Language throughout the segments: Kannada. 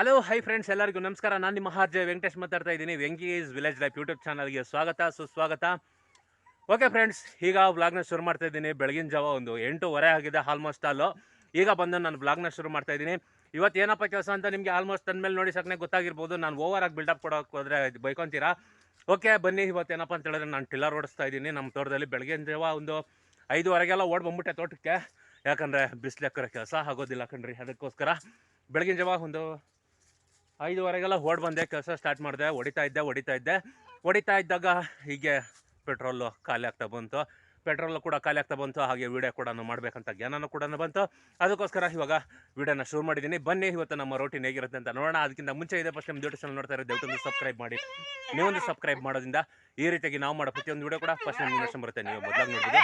ಹಲೋ ಹೈ ಫ್ರೆಂಡ್ಸ್ ಎಲ್ಲರಿಗೂ ನಮಸ್ಕಾರ. ನಾನು ನಿಮ್ಮ ಹಾರ್ಜ ವೆಂಕಟೇಶ್ ಮಾತಾಡ್ತಾ ಇದ್ದೀನಿ. ವೆಂಕೀಸ್ ವಿಲೇಜ್ ಲೈಫ್ ಯೂಟ್ಯೂಬ್ ಚಾನಲ್ಗೆ ಸ್ವಾಗತ, ಸುಸ್ವಾಗತ. ಓಕೆ ಫ್ರೆಂಡ್ಸ್ ಈಗ ವ್ಲಾಗ್ನ ಶುರು ಮಾಡ್ತಾ ಇದ್ದೀನಿ. ಬೆಳಗಿನ ಜಾವ ಒಂದು ಎಂಟೂವರೆ ಆಗಿದೆ ಆಲ್ಮೋಸ್ಟ್ ಅಲ್ಲೋ. ಈಗ ಬಂದು ನಾನು ವ್ಲಾಗ್ನ ಶುರು ಮಾಡ್ತಾ ಇದ್ದೀನಿ. ಇವತ್ತು ಏನಪ್ಪ ಕೆಲಸ ಅಂತ ನಿಮಗೆ ಆಲ್ಮೋಸ್ಟ್ ಅಂದಮೇಲೆ ನೋಡಿ ಸಕ್ಕನೆ ಗೊತ್ತಾಗಿರ್ಬೋದು. ನಾನು ಓವರ್ ಆಗಿ ಬಿಲ್ಡಪ್ ಕೊಡೋಕೆ ಹೋದರೆ ಬೈಕೊಂತೀರಾ? ಓಕೆ ಬನ್ನಿ ಇವತ್ತು ಏನಪ್ಪ ಅಂತ ಹೇಳಿದ್ರೆ ನಾನು ಟಿಲ್ಲರ್ ಓಡಿಸ್ತಾ ಇದ್ದೀನಿ. ನಮ್ಮ ತೋಟದಲ್ಲಿ ಬೆಳಗಿನ ಜಾವ ಒಂದು ಐದುವರೆಗೆಲ್ಲ ಓಡ್ ಬಂದ್ಬಿಟ್ಟೆ ತೋಟಕ್ಕೆ. ಯಾಕಂದರೆ ಬಿಸಿಲೆಕ್ಕರ ಕೆಲಸ ಆಗೋದಿಲ್ಲ ಕಣ್ರಿ, ಅದಕ್ಕೋಸ್ಕರ. ಬೆಳಗಿನ ಜಾವ ಒಂದು ಐದುವರೆಗೆಲ್ಲ ಓಡ್ ಬಂದೆ, ಕೆಲಸ ಸ್ಟಾರ್ಟ್ ಮಾಡಿದೆ, ಹೊಡಿತಾ ಇದ್ದೆ ಹೊಡಿತಾ ಇದ್ದೆ. ಹೊಡಿತಾ ಇದ್ದಾಗ ಹೀಗೆ ಪೆಟ್ರೋಲು ಖಾಲಿ ಆಗ್ತಾ ಬಂತು. ಪೆಟ್ರೋಲು ಕೂಡ ಖಾಲಿ ಆಗ್ತಾ ಬಂತು, ಹಾಗೆ ವೀಡಿಯೋ ಕೂಡ ಮಾಡಬೇಕಂತ ಜ್ಞಾನನೂ ಕೂಡ ಬಂತು. ಅದಕ್ಕೋಸ್ಕರ ಇವಾಗ ವೀಡಿಯೋನ ಶುರು ಮಾಡಿದ್ದೀನಿ. ಬನ್ನಿ, ಇವತ್ತು ನಮ್ಮ ರೋಟಿನ ಹೇಗಿರುತ್ತೆ ಅಂತ ನೋಡೋಣ. ಅದಕ್ಕಿಂತ ಮುಂಚೆ ಇದೆ ಫಸ್ಟ್ ನಿಮ್ಮ ಯೂಟ್ಯೂಬ್ ಚಾನಲ್ ನೋಡ್ತಾ ಇರೋದು, ದಯವಿಟ್ಟು ಸಬ್ಸ್ಕ್ರೈಬ್ ಮಾಡಿ. ನೀವೊಂದು ಸಬ್ಸ್ಕ್ರೈಬ್ ಮಾಡೋದ್ರಿಂದ ಈ ರೀತಿಯಾಗಿ ನಾವು ಮಾಡೋ ಪ್ರತಿಯೊಂದು ವೀಡಿಯೋ ಕೂಡ ಫಸ್ಟ್ ನಿಮ್ಮ ನಿಮಿಷ ಬರುತ್ತೆ. ನೀವು ಮೊದಲಾಗಿ ನೋಡಿದ್ರೆ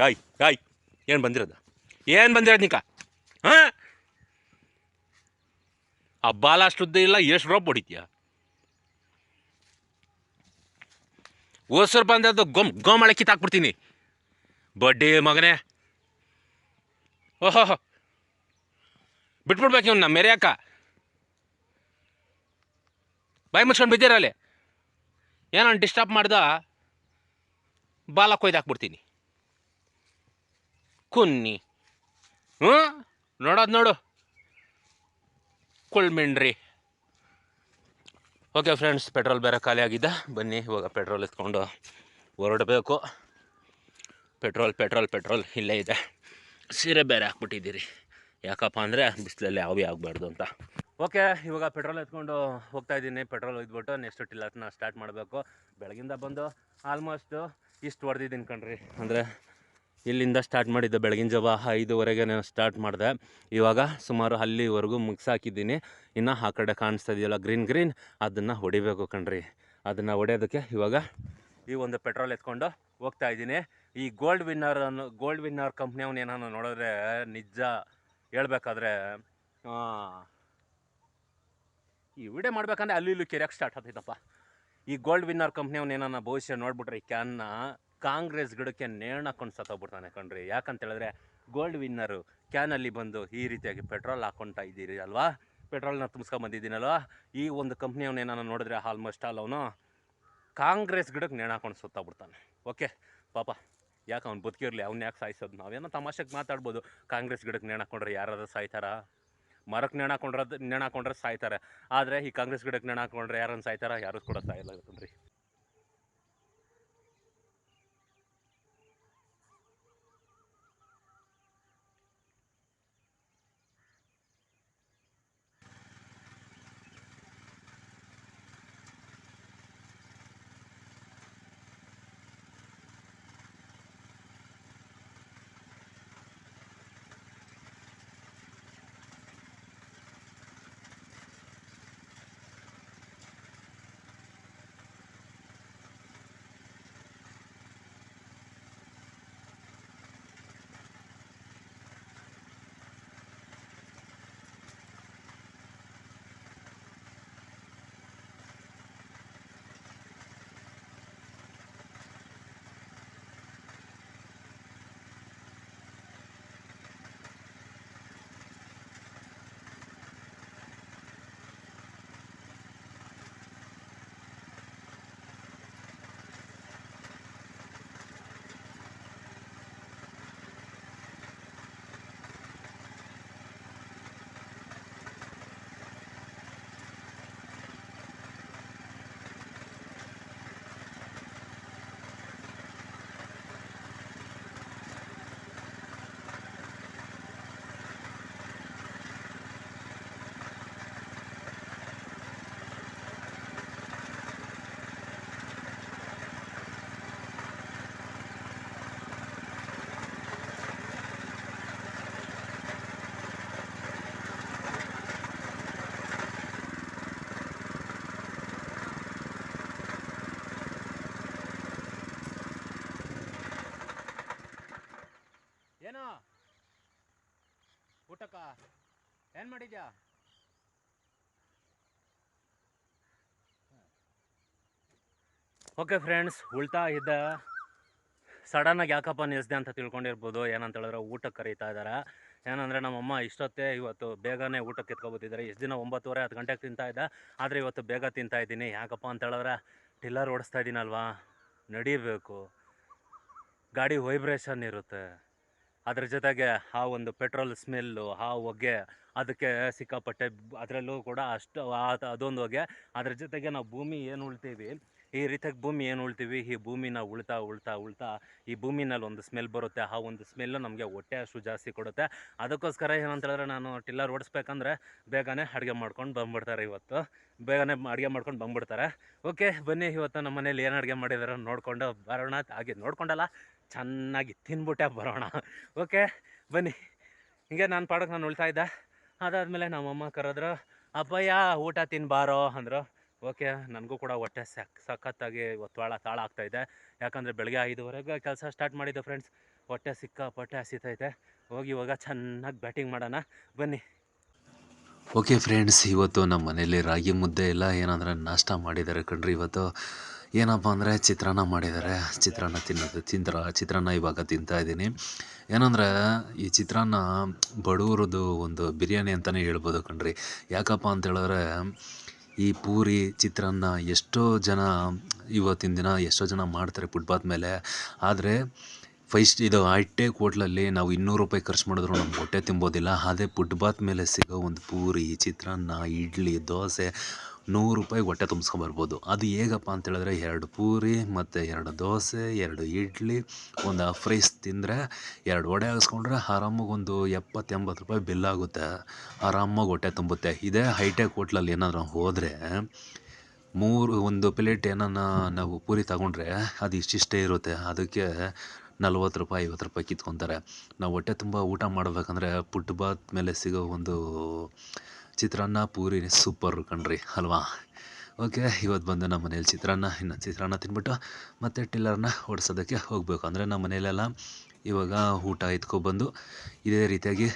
ಕಾಯ್ ಕಾಯ್, ಏನು ಬಂದಿರೋದು? ಏನು ಬಂದಿರೋದು ನಿಕ ಹಾಂ? ಆ ಬಾಲ ಅಷ್ಟುದ್ದ ಇಲ್ಲ ಎಷ್ಟು ರೋಪ್ ಹೊಡಿತೀಯ? ಓಸರು ಬಂದದ್ದು ಗೊಮ್, ಗೋಮಳೆ ಕಿತ್ತಾಕ್ಬಿಡ್ತೀನಿ ಬಡ್ಡಿ ಮಗನೇ. ಓಹೋ ಬಿಟ್ಬಿಡ್ಬೇಕು ಇವನ್ನ ಮೆರೆಯಕ್ಕ ಬಾಯಿ ಮುಚ್ಕೊಂಡು ಬಿದ್ದಿರಲ್ಲೇ ಏನೋ ಡಿಸ್ಟರ್ಬ್ ಮಾಡ್ದ? ಬಾಲ ಕೊಯ್ದಾಕ್ಬಿಡ್ತೀನಿ ಕುನ್ನಿ. ಹ್ಞೂ ನೋಡೋದು ನೋಡು. ಕುಳ್ಮಿಣ್ರಿ ಓಕೆ ಫ್ರೆಂಡ್ಸ್ ಪೆಟ್ರೋಲ್ ಬೇರೆ ಖಾಲಿ ಆಗಿದ್ದ ಬನ್ನಿ, ಇವಾಗ ಪೆಟ್ರೋಲ್ ಎತ್ಕೊಂಡು ಹೊರಡಬೇಕು. ಪೆಟ್ರೋಲ್ ಪೆಟ್ರೋಲ್ ಪೆಟ್ರೋಲ್ ಇಲ್ಲೇ ಇದೆ. ಸೀರೆ ಬೇರೆ ಹಾಕ್ಬಿಟ್ಟಿದ್ದೀರಿ. ಯಾಕಪ್ಪ ಅಂದರೆ ಬಿಸಿಲಲ್ಲಿ ಯಾವೇ ಆಗಬಾರ್ದು ಅಂತ. ಓಕೆ ಇವಾಗ ಪೆಟ್ರೋಲ್ ಎತ್ಕೊಂಡು ಹೋಗ್ತಾ ಇದ್ದೀನಿ. ಪೆಟ್ರೋಲ್ ಒಯ್ದ್ಬಿಟ್ಟು ನೆಕ್ಸ್ಟ್ ಟಿಲ್ಲರ್ನ ಸ್ಟಾರ್ಟ್ ಮಾಡಬೇಕು. ಬೆಳಗಿಂದ ಬಂದು ಆಲ್ಮೋಸ್ಟು ಇಷ್ಟು ಹೊಡೆದಿದ್ದೀನಿ ಕಣ್ರಿ. ಅಂದರೆ ಇಲ್ಲಿಂದ ಸ್ಟಾರ್ಟ್ ಮಾಡಿದ್ದೆ. ಬೆಳಗಿನ ಜಾವ ಐದುವರೆಗೆ ನಾನು ಸ್ಟಾರ್ಟ್ ಮಾಡಿದೆ. ಇವಾಗ ಸುಮಾರು ಅಲ್ಲಿವರೆಗೂ ಮುಗಿಸಾಕಿದ್ದೀನಿ. ಇನ್ನು ಆ ಕಡೆ ಕಾಣಿಸ್ತಾ ಇದೆಯಲ್ಲ ಗ್ರೀನ್ ಗ್ರೀನ್ ಅದನ್ನು ಹೊಡಿಬೇಕು ಕಣ್ರಿ. ಅದನ್ನು ಹೊಡೆಯೋದಕ್ಕೆ ಇವಾಗ ಈ ಒಂದು ಪೆಟ್ರೋಲ್ ಎತ್ಕೊಂಡು ಹೋಗ್ತಾ ಇದ್ದೀನಿ. ಈ ಗೋಲ್ಡ್ ವಿನ್ನರ್ ಅನ್ನೋ ಗೋಲ್ಡ್ ವಿನ್ನರ್ ಕಂಪ್ನಿಯವ್ನು ಏನಾನು ನೋಡಿದ್ರೆ ನಿಜ ಹೇಳ್ಬೇಕಾದ್ರೆ ಈ ವಿಡಿಯೋ ಮಾಡ್ಬೇಕಂದ್ರೆ ಅಲ್ಲಿ ಇಲ್ಲಿ ಕೆರೆಯಕ್ಕೆ ಸ್ಟಾರ್ಟ್ ಆಗ್ತೈತಪ್ಪ. ಈ ಗೋಲ್ಡ್ ವಿನ್ನರ್ ಕಂಪ್ನಿಯವ್ನು ಏನಾನ ಭವಿಷ್ಯ ನೋಡ್ಬಿಟ್ರೆ ಈ ಕ್ಯಾನ್ನ ಕಾಂಗ್ರೆಸ್ ಗಿಡಕ್ಕೆ ನೇಣ ಹಾಕೊಂಡು ಸತ್ತೋಗ್ಬಿಡ್ತಾನೆ ಕಣ್ರಿ. ಯಾಕಂತ ಹೇಳಿದ್ರೆ ಗೋಲ್ಡ್ ವಿನ್ನರು ಕ್ಯಾನಲ್ಲಿ ಬಂದು ಈ ರೀತಿಯಾಗಿ ಪೆಟ್ರೋಲ್ ಹಾಕ್ಕೊಂತ ಇದ್ದೀರಿ ಅಲ್ವಾ? ಪೆಟ್ರೋಲ್ನ ತುಂಬಿಸ್ಕೊಂಡ್ ಬಂದಿದ್ದೀನಲ್ವಾ? ಈ ಒಂದು ಕಂಪ್ನಿಯವನ್ನ ಏನಾನ ನೋಡಿದ್ರೆ ಆಲ್ಮೋಸ್ಟ್ ಆಲ್ ಅವನು ಕಾಂಗ್ರೆಸ್ ಗಿಡಕ್ಕೆ ನೇಣ ಹಾಕೊಂಡು ಸುತ್ತಾಗ್ಬಿಡ್ತಾನೆ ಓಕೆ ಪಾಪ, ಯಾಕೆ ಅವ್ನು ಬದುಕಿರಲಿ ಅವ್ನು ಯಾಕೆ ಸಾಯಿಸೋದು? ನಾವೇನೋ ತಮಾಷೆಗೆ ಮಾತಾಡ್ಬೋದು. ಕಾಂಗ್ರೆಸ್ ಗಿಡಕ್ಕೆ ನೇಣ ಹಾಕೊಂಡ್ರೆ ಯಾರಾದ್ರೂ ಸಾಯ್ತಾರ? ಮರಕ್ಕೆ ನೇಣ ಹಾಕೊಂಡ್ರೆ ನೇಣ ಹಾಕೊಂಡ್ರೆ ಸಾಯ್ತಾರೆ. ಆದರೆ ಈ ಕಾಂಗ್ರೆಸ್ ಗಿಡಕ್ಕೆ ನೇಣ ಹಾಕೊಂಡ್ರೆ ಯಾರನ್ನು ಸಾಯ್ತಾರ? ಯಾರು ಕೂಡ ಸಾಯಲ್ಲ ಕಣ್ರಿ. ಏನು ಮಾಡಿದ್ಯಾ? ಓಕೆ ಫ್ರೆಂಡ್ಸ್ ಉಳ್ತಾ ಇದ್ದ. ಸಡನ್ನಾಗಿ ಯಾಕಪ್ಪ ನಿಲ್ಸಿದೆ ಅಂತ ತಿಳ್ಕೊಂಡಿರ್ಬೋದು. ಏನಂತ ಹೇಳಿದ್ರೆ ಊಟಕ್ಕೆ ಕರೀತಾ ಇದ್ದಾರೆ ಏನಂದರೆ ನಮ್ಮಮ್ಮ ಇಷ್ಟೊತ್ತೇ ಇವತ್ತು ಬೇಗನೆ ಊಟಕ್ಕೆ ಎತ್ಕೊಬೋದಿದ್ದಾರೆ ಎಷ್ಟು ದಿನ? ಒಂಬತ್ತುವರೆ, ಹತ್ತು ಗಂಟೆಗೆ ತಿಂತಾ ಇದ್ದ. ಆದರೆ ಇವತ್ತು ಬೇಗ ತಿಂತಾ ಇದ್ದೀನಿ. ಯಾಕಪ್ಪ ಅಂತ ಹೇಳಿದ್ರೆ ಟಿಲ್ಲರ್ ಓಡಿಸ್ತಾ ಇದ್ದೀನಲ್ವಾ? ನಡಿಬೇಕು. ಗಾಡಿ ವೈಬ್ರೇಷನ್ ಇರುತ್ತೆ. ಅದ್ರ ಜೊತೆಗೆ ಆ ಒಂದು ಪೆಟ್ರೋಲ್ ಸ್ಮೆಲ್ಲು, ಆ ಹೊಗೆ ಅದಕ್ಕೆ ಸಿಕ್ಕಾಪಟ್ಟೆ ಅದರಲ್ಲೂ ಕೂಡ ಅಷ್ಟು ಅದೊಂದು ಹೊಗೆ. ಅದ್ರ ಜೊತೆಗೆ ನಾವು ಭೂಮಿ ಏನು ಉಳ್ತೀವಿ? ಈ ರೀತಿಯಾಗಿ ಭೂಮಿ ಏನು ಉಳ್ತೀವಿ? ಈ ಭೂಮಿನ ಉಳ್ತಾ ಉಳ್ತಾ ಉಳ್ತಾ ಈ ಭೂಮಿನಲ್ಲಿ ಒಂದು ಸ್ಮೆಲ್ ಬರುತ್ತೆ. ಆ ಒಂದು ಸ್ಮೆಲ್ಲು ನಮಗೆ ಹೊಟ್ಟೆ ಅಷ್ಟು ಜಾಸ್ತಿ ಕೊಡುತ್ತೆ. ಅದಕ್ಕೋಸ್ಕರ ಏನಂತೇಳಿದ್ರೆ ನಾನು ಟಿಲ್ಲರ್ ಓಡಿಸ್ಬೇಕಂದ್ರೆ ಬೇಗನೆ ಅಡುಗೆ ಮಾಡ್ಕೊಂಡು ಬಂದ್ಬಿಡ್ತಾರೆ ಇವತ್ತು. ಬೇಗನೆ ಅಡುಗೆ ಮಾಡ್ಕೊಂಡು ಬಂದ್ಬಿಡ್ತಾರೆ. ಓಕೆ, ಬನ್ನಿ ಇವತ್ತು ನಮ್ಮ ಮನೇಲಿ ಏನು ಅಡುಗೆ ಮಾಡಿದಾರೆ ನೋಡಿಕೊಂಡು. ಬರೋಣ ಹಾಗೆ ನೋಡ್ಕೊಂಡಲ್ಲ? ಚೆನ್ನಾಗಿ ತಿನ್ಬಿಟ್ಟೆ ಬರೋಣ. ಓಕೆ, ಬನ್ನಿ. ಹಿಂಗೆ ನಾನು ಪಾಡಕ್ಕೆ ನಾನು ಉಳ್ತಾ ಇದ್ದೆ. ಅದಾದಮೇಲೆ ನಮ್ಮಮ್ಮ ಕರೆದ್ರು ಅಬ್ಬಯ್ಯ ಊಟ ತಿನ್ಬಾರೋ ಅಂದರು. ಓಕೆ, ನನಗೂ ಕೂಡ ಹೊಟ್ಟೆ ಸಕ್, ಸಖತ್ತಾಗಿ ಒತ್ತಾಳ ತಾಳ ಆಗ್ತಾಯಿದೆ ಯಾಕಂದರೆ ಬೆಳಗ್ಗೆ ಐದುವರೆಗೆ ಕೆಲಸ ಸ್ಟಾರ್ಟ್ ಮಾಡಿದ್ದು ಫ್ರೆಂಡ್ಸ್ ಹೊಟ್ಟೆ ಸಿಕ್ಕಾಪಟ್ಟೆ ಹಸಿತೈತೆ. ಹೋಗಿ ಇವಾಗ ಚೆನ್ನಾಗಿ ಬ್ಯಾಟಿಂಗ್ ಮಾಡೋಣ. ಬನ್ನಿ. ಓಕೆ ಫ್ರೆಂಡ್ಸ್ ಇವತ್ತು ನಮ್ಮ ಮನೇಲಿ ರಾಗಿ ಮುದ್ದೆ ಇಲ್ಲ ಏನಂದ್ರೆ ನಾಷ್ಟ ಮಾಡಿದ್ದಾರೆ ಕಣ್ರಿ ಇವತ್ತು. ಏನಪ್ಪ ಅಂದರೆ ಚಿತ್ರಾನ್ನ ಮಾಡಿದ್ದಾರೆ ಚಿತ್ರಾನ್ನ ತಿನ್ನೋದು, ತಿಂದ್ರ, ಚಿತ್ರಾನ್ನ ಇವಾಗ ತಿಂತಾ ಇದ್ದೀನಿ. ಏನಂದ್ರೆ ಈ ಚಿತ್ರಾನ್ನ ಬಡವ್ರದ್ದು ಒಂದು ಬಿರಿಯಾನಿ ಅಂತಲೇ ಹೇಳ್ಬೋದು ಕಣ್ರಿ. ಯಾಕಪ್ಪ ಅಂತೇಳಿದ್ರೆ ಈ ಪೂರಿ, ಚಿತ್ರಾನ್ನ ಎಷ್ಟೋ ಜನ ಇವತ್ತಿನ ದಿನ ಎಷ್ಟೋ ಜನ ಮಾಡ್ತಾರೆ ಫುಟ್ಪಾತ್ ಮೇಲೆ. ಆದರೆ ಫೈಸ್ಟ್ ಇದು ಹೈಟೆಕ್ ಹೋಟ್ಲಲ್ಲಿ ನಾವು ಇನ್ನೂರು ರೂಪಾಯಿ ಖರ್ಚು ಮಾಡಿದ್ರು ನಮ್ಮ ಹೊಟ್ಟೆ ತುಂಬೋದಿಲ್ಲ. ಅದೇ ಬಾತ್ ಮೇಲೆ ಸಿಗೋ ಒಂದು ಪೂರಿ, ಚಿತ್ರಾನ್ನ, ಇಡ್ಲಿ, ದೋಸೆ ನೂರು ರೂಪಾಯಿ ಹೊಟ್ಟೆ ತುಂಬಿಸ್ಕೊಂಬರ್ಬೋದು ಅದು ಹೇಗಪ್ಪ ಅಂತೇಳಿದ್ರೆ ಎರಡು ಪೂರಿ ಮತ್ತು ಎರಡು ದೋಸೆ, ಎರಡು ಇಡ್ಲಿ, ಒಂದು ಫ್ರೈಸ್ ರೈಸ್ ತಿಂದರೆ ಎರಡು ವಡೆ ಹಾಕ್ಸ್ಕೊಂಡ್ರೆ ಆರಾಮಾಗಿ ಒಂದು ಎಪ್ಪತ್ತೆಂಬತ್ತು ರೂಪಾಯಿ ಬಿಲ್ ಆಗುತ್ತೆ. ಆರಾಮಾಗಿ ಹೊಟ್ಟೆ ತುಂಬುತ್ತೆ. ಇದೇ ಹೈಟೆಕ್ ಹೋಟ್ಲಲ್ಲಿ ಏನಾದರೂ ಹೋದರೆ ಮೂರು ಒಂದು ಪ್ಲೇಟ್ ಏನನ್ನ ನಾವು ಪೂರಿ ತಗೊಂಡ್ರೆ ಅದು ಇಷ್ಟಿಷ್ಟೇ ಇರುತ್ತೆ. ಅದಕ್ಕೆ ನಲ್ವತ್ತು ರೂಪಾಯಿ, ಐವತ್ತು ರೂಪಾಯಿ ಕಿತ್ಕೊತಾರೆ. ನಾವು ಹೊಟ್ಟೆ ತುಂಬ ಊಟ ಮಾಡಬೇಕಂದ್ರೆ ಫುಟ್ಬಾತ್ ಮೇಲೆ ಸಿಗೋ ಒಂದು ಚಿತ್ರಾನ್ನ ಪೂರಿ ಸೂಪರ್ ಕಣ್ರಿ, ಅಲ್ವಾ? ಓಕೆ ಇವತ್ತು ಬಂದು ನಮ್ಮ ಮನೇಲಿ ಚಿತ್ರಾನ್ನ, ಇನ್ನು ಚಿತ್ರಾನ್ನ ತಿನ್ಬಿಟ್ಟು ಮತ್ತೆ ಟಿಲ್ಲರ್ನ ಓಡಿಸೋದಕ್ಕೆ ಹೋಗಬೇಕು. ಅಂದರೆ ನಮ್ಮ ಮನೇಲೆಲ್ಲ ಇವಾಗ ಊಟ ಎತ್ಕೊಬಂದು ಇದೇ ರೀತಿಯಾಗಿ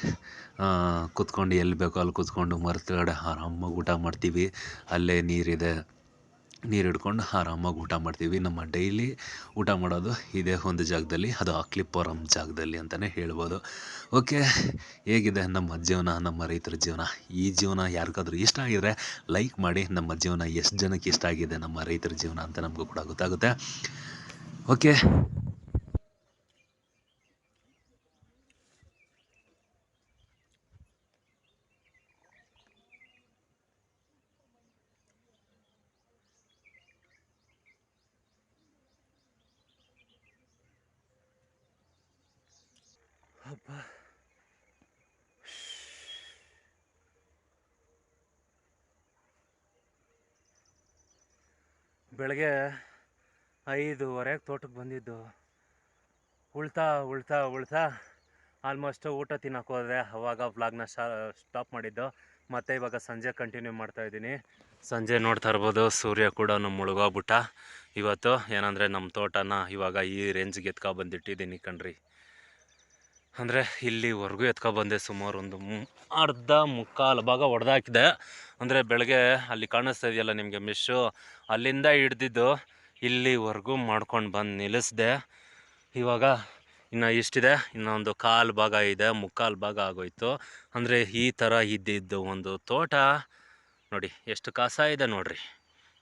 ಕೂತ್ಕೊಂಡು ಎಲ್ಲಿ ಬೇಕೋ ಅಲ್ಲಿ ಕೂತ್ಕೊಂಡು ಮರದ ಕೆಳಗಡೆ ಆರಾಮಾಗಿ ಊಟ ಮಾಡ್ತೀವಿ. ಅಲ್ಲೇ ನೀರಿದೆ. ನೀರು ಹಿಡ್ಕೊಂಡು ಆರಾಮಾಗಿ ಊಟ ಮಾಡ್ತೀವಿ. ನಮ್ಮ ಡೈಲಿ ಊಟ ಮಾಡೋದು ಇದೇ ಒಂದು ಜಾಗದಲ್ಲಿ. ಅದು ಅಕ್ಲಿಪುರಂ ಜಾಗದಲ್ಲಿ ಅಂತಲೇ ಹೇಳ್ಬೋದು. ಓಕೆ, ಹೇಗಿದೆ ನಮ್ಮ ಜೀವನ, ನಮ್ಮ ರೈತರ ಜೀವನ? ಈ ಜೀವನ ಯಾರಿಗಾದ್ರೂ ಇಷ್ಟ ಆಗಿದ್ರೆ ಲೈಕ್ ಮಾಡಿ. ನಮ್ಮ ಜೀವನ ಎಷ್ಟು ಜನಕ್ಕೆ ಇಷ್ಟ ಆಗಿದೆ ನಮ್ಮ ರೈತರ ಜೀವನ ಅಂತ ನಮಗೂ ಕೂಡ ಗೊತ್ತಾಗುತ್ತೆ. ಓಕೆ ಅಪ್ಪ. ಬೆಳಗ್ಗೆ ಐದುವರೆಗೆ ತೋಟಕ್ಕೆ ಬಂದಿದ್ದು. ಉಳ್ತಾ ಉಳ್ತಾ ಉಳ್ತಾ ಆಲ್ಮೋಸ್ಟ್ ಊಟ ತಿನ್ನೋಕೆ ಹೋದೆ. ಅವಾಗ ವ್ಲಾಗ್ನ ಸ್ಟಾಪ್ ಮಾಡಿದ್ದು. ಮತ್ತು ಇವಾಗ ಸಂಜೆ ಕಂಟಿನ್ಯೂ ಮಾಡ್ತಾ ಇದ್ದೀನಿ. ಸಂಜೆ ನೋಡ್ತಾ ಇರ್ಬೋದು. ಸೂರ್ಯ ಕೂಡ ನಮ್ಮ ಮುಳುಗೋಗ್ಬಿಟ್ಟ. ಇವತ್ತು ಏನಂದರೆ ನಮ್ಮ ತೋಟನ ಇವಾಗ ಈ ರೇಂಜ್ಗೆ ಎತ್ಕೊ ಬಂದಿಟ್ಟಿದ್ದೀನಿ ಕಣ್ರಿ. ಅಂದರೆ ಇಲ್ಲಿವರೆಗೂ ಎತ್ಕೊಬಂದೆ ಸುಮಾರು ಒಂದು ಅರ್ಧ ಮುಕ್ಕಾಲು ಭಾಗ ಹೊಡೆದಾಕಿದೆ ಅಂದರೆ ಬೆಳಗ್ಗೆ ಅಲ್ಲಿ ಕಾಣಿಸ್ತಾ ಇದೆಯಲ್ಲ ನಿಮಗೆ ಮಿಶು ಅಲ್ಲಿಂದ ಹಿಡ್ದಿದ್ದು ಇಲ್ಲಿವರೆಗೂ ಮಾಡ್ಕೊಂಡು ಬಂದು ನಿಲ್ಲಿಸಿದೆ. ಇವಾಗ ಇನ್ನು ಇಷ್ಟಿದೆ ಇನ್ನೊಂದು ಕಾಲು ಭಾಗ ಇದೆ, ಮುಕ್ಕಾಲು ಭಾಗ ಆಗೋಯ್ತು. ಅಂದರೆ ಈ ಥರ ಇದ್ದಿದ್ದು ಒಂದು ತೋಟ. ನೋಡಿ, ಎಷ್ಟು ಕಸ ಇದೆ ನೋಡಿರಿ.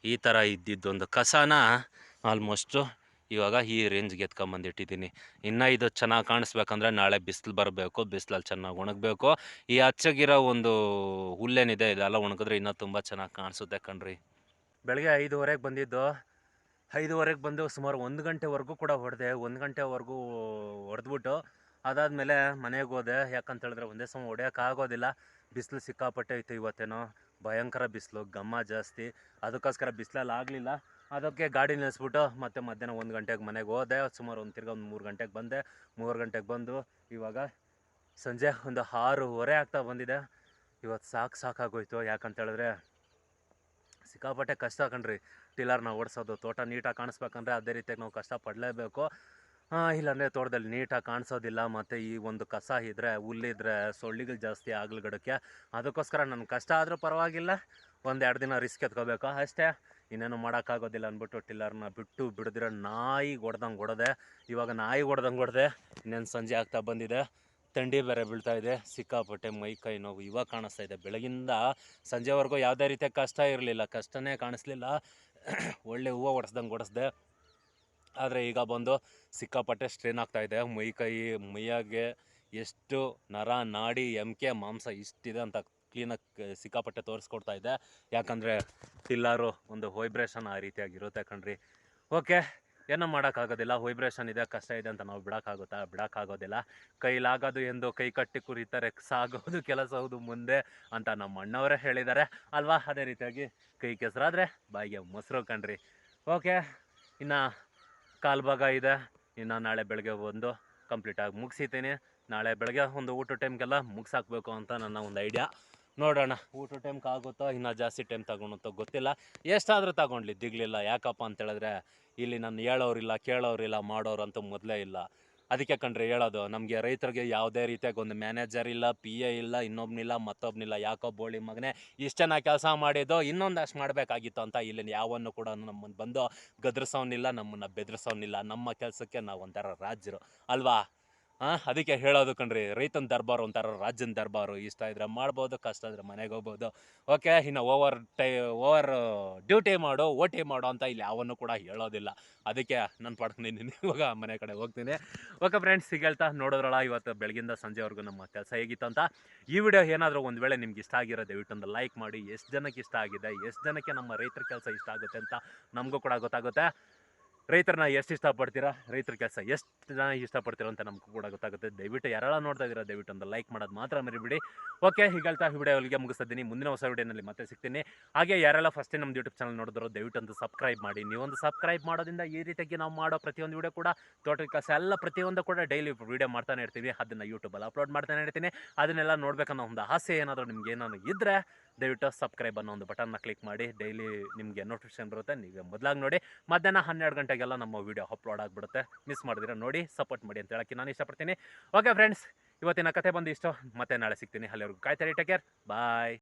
ಈ ಥರ ಇದ್ದಿದ್ದು ಒಂದು ಕಸನ ಆಲ್ಮೋಸ್ಟು ಇವಾಗ ಈ ರೇಂಜ್ಗೆ ಎತ್ಕೊಂಬಂದಿಟ್ಟಿದ್ದೀನಿ ಇನ್ನು ಇದು ಚೆನ್ನಾಗಿ ಕಾಣಿಸ್ಬೇಕಂದ್ರೆ ನಾಳೆ ಬಿಸಿಲು ಬರಬೇಕು ಬಿಸಿಲಲ್ಲಿ ಚೆನ್ನಾಗಿ ಒಣಗಬೇಕು. ಈ ಹಚ್ಚಗಿರೋ ಒಂದು ಹುಲ್ಲೇನಿದೆ, ಇದೆಲ್ಲ ಒಣಗಿದ್ರೆ ಇನ್ನೂ ತುಂಬ ಚೆನ್ನಾಗಿ ಕಾಣಿಸುತ್ತೆ ಕಣ್ರಿ. ಬೆಳಗ್ಗೆ ಐದುವರೆಗೆ ಬಂದಿದ್ದು. ಐದುವರೆಗೆ ಬಂದು ಸುಮಾರು ಒಂದು ಗಂಟೆವರೆಗೂ ಕೂಡ ಹೊಡೆದೆ. ಒಂದು ಗಂಟೆವರೆಗೂ ಹೊಡೆದ್ಬಿಟ್ಟು ಅದಾದಮೇಲೆ ಮನೆಗೆ ಹೋದೆ. ಯಾಕಂತ ಹೇಳಿದ್ರೆ ಒಂದೇ ಸಮ ಹೊಡೆಯೋಕ್ಕಾಗೋದಿಲ್ಲ ಬಿಸಿಲು ಸಿಕ್ಕಾಪಟ್ಟೆ ಇತ್ತು ಇವತ್ತೇನೋ. ಭಯಂಕರ ಬಿಸಿಲು, ಘಮ್ಮ ಜಾಸ್ತಿ. ಅದಕ್ಕೋಸ್ಕರ ಬಿಸಿಲಲ್ಲಿ ಆಗಲಿಲ್ಲ ಅದಕ್ಕೆ ಗಾಡಿ ನಿಲ್ಲಿಸ್ಬಿಟ್ಟು ಮತ್ತೆ ಮಧ್ಯಾಹ್ನ ಒಂದು ಗಂಟೆಗೆ ಮನೆಗೆ ಹೋದೆ. ಸುಮಾರು ಒಂದು ತಿರ್ಗಾ ಒಂದು ಮೂರು ಗಂಟೆಗೆ ಬಂದೆ. ಮೂರು ಗಂಟೆಗೆ ಬಂದು ಇವಾಗ ಸಂಜೆ ಒಂದು ಆರೂವರೆ ಆಗ್ತಾ ಬಂದಿದೆ. ಇವತ್ತು ಸಾಕು ಸಾಕಾಗೋಯ್ತು. ಯಾಕಂತೇಳಿದ್ರೆ ಸಿಕ್ಕಾಪಟ್ಟೆ ಕಷ್ಟ ಕಣ್ರಿ. ಟಿಲ್ಲರ್ನ ಓಡಿಸೋದು, ತೋಟ ನೀಟಾಗಿ ಕಾಣಿಸ್ಬೇಕಂದ್ರೆ ಅದೇ ರೀತಿಯಾಗಿ ನಾವು ಕಷ್ಟ ಪಡಲೇಬೇಕು. ಇಲ್ಲಾಂದರೆ ತೋಟದಲ್ಲಿ ನೀಟಾಗಿ ಕಾಣಿಸೋದಿಲ್ಲ. ಮತ್ತು ಈ ಒಂದು ಕಸ ಇದ್ದರೆ ಹುಲ್ಲಿದ್ರೆ ಸೊಳ್ಳಿಗಳು ಜಾಸ್ತಿ ಆಗ್ಲಗಡಕ್ಕೆ, ಅದಕ್ಕೋಸ್ಕರ ನನ್ನ ಕಷ್ಟ ಆದರೂ ಪರವಾಗಿಲ್ಲ. ಒಂದು ಎರಡು ದಿನ ರಿಸ್ಕ್ ಎತ್ಕೋಬೇಕು. ಅಷ್ಟೇ. ಇನ್ನೇನು ಮಾಡೋಕ್ಕಾಗೋದಿಲ್ಲ ಅಂದ್ಬಿಟ್ಟು ಟಿಲ್ಲರ್ನ ಬಿಟ್ಟು ಬಿಡದಿರೋ ನಾಯಿ ಹೊಡ್ದಂಗೆ ಹೊಡೆದೆ ಇವಾಗ ನಾಯಿ ಹೊಡ್ದಂಗೆ ಹೊಡೆದೆ ಇನ್ನೇನು ಸಂಜೆ ಆಗ್ತಾ ಬಂದಿದೆ. ಥಂಡಿ ಬೇರೆ ಬೀಳ್ತಾ ಇದೆ. ಸಿಕ್ಕಾಪಟ್ಟೆ ಮೈ ಕೈ ನೋವು ಇವಾಗ ಕಾಣಿಸ್ತಾ ಇದೆ. ಬೆಳಗಿಂದ ಸಂಜೆವರೆಗೂ ಯಾವುದೇ ರೀತಿಯ ಕಷ್ಟ ಇರಲಿಲ್ಲ. ಕಷ್ಟನೇ ಕಾಣಿಸ್ಲಿಲ್ಲ. ಒಳ್ಳೆ ಹೂವು ಒಡಿಸ್ದಂಗೆ ಹೊಡೆಸ್ದೆ ಆದರೆ ಈಗ ಬಂದು ಸಿಕ್ಕಾಪಟ್ಟೆ ಸ್ಟ್ರೇನ್ ಆಗ್ತಾ ಇದೆ. ಮೈ ಕೈ, ಮೈಯಾಗೆ ಎಷ್ಟು ನರ ನಾಡಿ ಎಮ್ಕೆ ಮಾಂಸ ಇಷ್ಟಿದೆ ಅಂತ ಕ್ಲೀನಾಗಿ ಸಿಕ್ಕಾಪಟ್ಟೆ ತೋರಿಸ್ಕೊಡ್ತಾ ಇದೆ ಯಾಕಂದರೆ ಟಿಲ್ಲಾರು ಒಂದು ವೈಬ್ರೇಷನ್ ಆ ರೀತಿಯಾಗಿರುತ್ತೆ ಕಣ್ರಿ. ಓಕೆ, ಏನೂ ಮಾಡೋಕ್ಕಾಗೋದಿಲ್ಲ. ವೈಬ್ರೇಷನ್ ಇದೆ, ಕಷ್ಟ ಇದೆ ಅಂತ ನಾವು ಬಿಡೋಕ್ಕಾಗುತ್ತಾ? ಬಿಡೋಕ್ಕಾಗೋದಿಲ್ಲ. ಕೈಲಾಗೋದು ಎಂದು ಕೈ ಕಟ್ಟಿ ಕುರಿತಾರೆ ಸಾಗೋದು, ಕೆಲಸ ಹೌದು ಮುಂದೆ ಅಂತ ನಮ್ಮ ಅಣ್ಣವರೇ ಹೇಳಿದ್ದಾರೆ. ಅಲ್ವಾ? ಅದೇ ರೀತಿಯಾಗಿ ಕೈ ಕೆಸರಾದರೆ ಬಾಯಿಗೆ ಮೊಸರು ಕಣ್ರಿ. ಓಕೆ, ಇನ್ನು ಕಾಲು ಭಾಗ ಇದೆ. ಇನ್ನು ನಾಳೆ ಬೆಳಗ್ಗೆ ಒಂದು ಕಂಪ್ಲೀಟಾಗಿ ಮುಗಿಸಿದ್ದೀನಿ ನಾಳೆ ಬೆಳಗ್ಗೆ ಒಂದು ಊಟ ಟೈಮ್ಗೆಲ್ಲ ಮುಗಿಸಾಕ್ಬೇಕು ಅಂತ ನನ್ನ ಒಂದು ಐಡಿಯಾ. ನೋಡೋಣ ಊಟ ಟೈಮ್ಗೆ ಆಗುತ್ತೋ, ಇನ್ನೂ ಜಾಸ್ತಿ ಟೈಮ್ ತಗೊಳುತ್ತೋ ಗೊತ್ತಿಲ್ಲ. ಎಷ್ಟಾದರೂ ತಗೊಂಡ್ಲಿ, ದಿಗ್ಲಿಲ್ಲ, ಯಾಕಪ್ಪ ಅಂತ ಹೇಳಿದ್ರೆ, ಇಲ್ಲಿ ನಾನು ಹೇಳೋರಿಲ್ಲ ಕೇಳೋರಿಲ್ಲ ಮಾಡೋರು ಅಂತ ಮೊದಲೇ ಇಲ್ಲ. ಅದಕ್ಕೆ ಕಂಡ್ರೆ ಹೇಳೋದು, ನಮಗೆ ರೈತರಿಗೆ ಯಾವುದೇ ರೀತಿಯಾಗಿ ಒಂದು ಮ್ಯಾನೇಜರ್ ಇಲ್ಲ ಪಿ ಎ ಇಲ್ಲ, ಇನ್ನೊಬ್ನಿಲ್ಲ, ಮತ್ತೊಬ್ನಿಲ್ಲ, ಯಾಕೋ ಬೋಳಿ ಮಗನೇ, ಇಷ್ಟು ಚೆನ್ನಾಗಿ ಕೆಲಸ ಮಾಡಿದ್ದು, ಇನ್ನೊಂದಷ್ಟು ಮಾಡಬೇಕಾಗಿತ್ತು ಅಂತ ಇಲ್ಲಿ ಯಾವನ್ನು ಕೂಡ ನಮ್ಮನ್ನು ಬಂದು ಗದ್ರಿಸೋನಿಲ್ಲ, ನಮ್ಮನ್ನು ಬೆದರಿಸೋನಿಲ್ಲ. ನಮ್ಮ ಕೆಲಸಕ್ಕೆ ನಾವು ಒಂಥರ ರಾಜ್ಯರು. ಅಲ್ವಾ? ಹಾಂ ಅದಕ್ಕೆ ಹೇಳೋದು ಕಣ್ರಿ, ರೈತನ ದರ್ಬಾರು ಒಂಥರ ರಾಜ್ಯನ ದರ್ಬಾರು, ಇಷ್ಟ ಇದ್ರೆ ಮಾಡ್ಬೋದು, ಕಷ್ಟ ಇದ್ರೆ ಮನೆಗೆ ಹೋಗ್ಬೋದು. ಓಕೆ, ಇನ್ನು ಓವರ್ ಟೈ, ಓವರ್ ಡ್ಯೂಟಿ ಮಾಡು, ಓಟಿ ಮಾಡು ಅಂತ ಇಲ್ಲಿ ಯಾವನ್ನು ಕೂಡ ಹೇಳೋದಿಲ್ಲ. ಅದಕ್ಕೆ ನಾನು ಪಡ್ಕೊಂಡಿದ್ದೀನಿ ಇವಾಗ ಮನೆ ಕಡೆ ಹೋಗ್ತೀನಿ. ಓಕೆ ಫ್ರೆಂಡ್ಸ್ ಈಗ ಹೇಳ್ತಾ ನೋಡೋದ್ರಲ್ಲ, ಇವತ್ತು ಬೆಳಗಿಂದ ಸಂಜೆವರೆಗೂ ನಮ್ಮ ಕೆಲಸ ಹೇಗಿತ್ತು ಅಂತ. ಈ ವಿಡಿಯೋ ಏನಾದರೂ ಒಂದು ವೇಳೆ ನಿಮ್ಗೆ ಇಷ್ಟ ಆಗಿರೋ ದಯವಿಟ್ಟು ಲೈಕ್ ಮಾಡಿ. ಎಷ್ಟು ಜನಕ್ಕೆ ಇಷ್ಟ ಆಗಿದೆ, ಎಷ್ಟು ಜನಕ್ಕೆ ನಮ್ಮ ರೈತರ ಕೆಲಸ ಇಷ್ಟ ಆಗುತ್ತೆ ಅಂತ ನಮಗೂ ಕೂಡ ಗೊತ್ತಾಗುತ್ತೆ. ರೈತರನ್ನ ಎಷ್ಟು ಇಷ್ಟಪಡ್ತೀರಾ? ರೈತರ ಕೆಲಸ ಎಷ್ಟು ಜನ ಇಷ್ಟಪಡ್ತೀರಾ ಅಂತ ನಮಗೂ ಕೂಡ ಗೊತ್ತಾಗುತ್ತೆ. ದಯವಿಟ್ಟು ಯಾರೆಲ್ಲ ನೋಡ್ತಾ ಇದ್ದೀರಾ ದಯವಿಟ್ಟು ಒಂದು ಲೈಕ್ ಮಾಡೋದು ಮಾತ್ರ ಮರಿಬಿಡಿ. ಓಕೆ, ಈಗ ಹೇಳ್ತಾ ವಿಡಿಯೋ ಅಲ್ಲಿಗೆ ಮುಗಿಸ್ತಿದ್ದೀನಿ. ಮುಂದಿನ ಹೊಸ ವಿಡಿಯೋನಲ್ಲಿ ಮತ್ತೆ ಸಿಗ್ತೀನಿ. ಹಾಗೆ ಯಾರೆಲ್ಲ ಫಸ್ಟ್ ನಮ್ಮ ಯೂಟ್ಯೂಬ್ ಚಾನಲ್ ನೋಡಿದ್ರು, ದಯವಿಟ್ಟು ಒಂದು ಸಬ್ಸ್ಕ್ರೈಬ್ ಮಾಡಿ. ನೀವೊಂದು ಸಬ್ಸ್ಕ್ರೈಬ್ ಮಾಡೋದ್ರಿಂದ ಈ ರೀತಿಯಾಗಿ ನಾವು ಮಾಡೋ ಪ್ರತಿಯೊಂದು ವಿಡಿಯೋ ಕೂಡ ತೋಟದ ಕೆಲಸ ಎಲ್ಲ ಪ್ರತಿಯೊಂದು ಕೂಡ ಡೈಲಿ ವಿಡಿಯೋ ಮಾಡ್ತಾನೆ ಇರ್ತೀವಿ. ಅದನ್ನು ಯೂಟ್ಯೂಬಲ್ಲಿ ಅಪ್ಲೋಡ್ ಮಾಡ್ತಾನೆ ಇರ್ತೀನಿ. ಅದನ್ನೆಲ್ಲ ನೋಡ್ಬೇಕನ್ನೋ ಒಂದು ಆಸೆ ಏನಾದರೂ ನಿಮ್ಗೆ ಏನಾದ್ರು ಇದ್ದರೆ ದಯವಿಟ್ಟು ಸಬ್ಸ್ಕ್ರೈಬ್ ಅನ್ನೋ ಒಂದು ಬಟನ್ನ ಕ್ಲಿಕ್ ಮಾಡಿ. ಡೈಲಿ ನಿಮಗೆ ನೋಟಿಫಿಕೇಶನ್ ಬರುತ್ತೆ, ನೀವು ಮೊದಲಾಗಿ ನೋಡಿ. ಮಧ್ಯಾಹ್ನ ಹನ್ನೆರಡು ಗಂಟೆಗೆಲ್ಲ ನಮ್ಮ ವೀಡಿಯೋ ಅಪ್ಲೋಡ್ ಆಗಿಬಿಡುತ್ತೆ. ಮಿಸ್ ಮಾಡಿದ್ರೆ ನೋಡಿ ಸಪೋರ್ಟ್ ಮಾಡಿ ಅಂತ ಹೇಳಕ್ಕೆ ನಾನು ಇಷ್ಟಪಡ್ತೀನಿ. ಓಕೆ ಫ್ರೆಂಡ್ಸ್ ಇವತ್ತಿನ ಕತೆ ಬಂದು ಇಷ್ಟು ಮತ್ತೆ ನಾಳೆ ಸಿಗ್ತೀನಿ. ಅಲ್ಲಿವರೆಗೂ ಕಾಯ್ತಾರೆ ಟೇಕ್ ಕೇರ್ ಬಾಯ್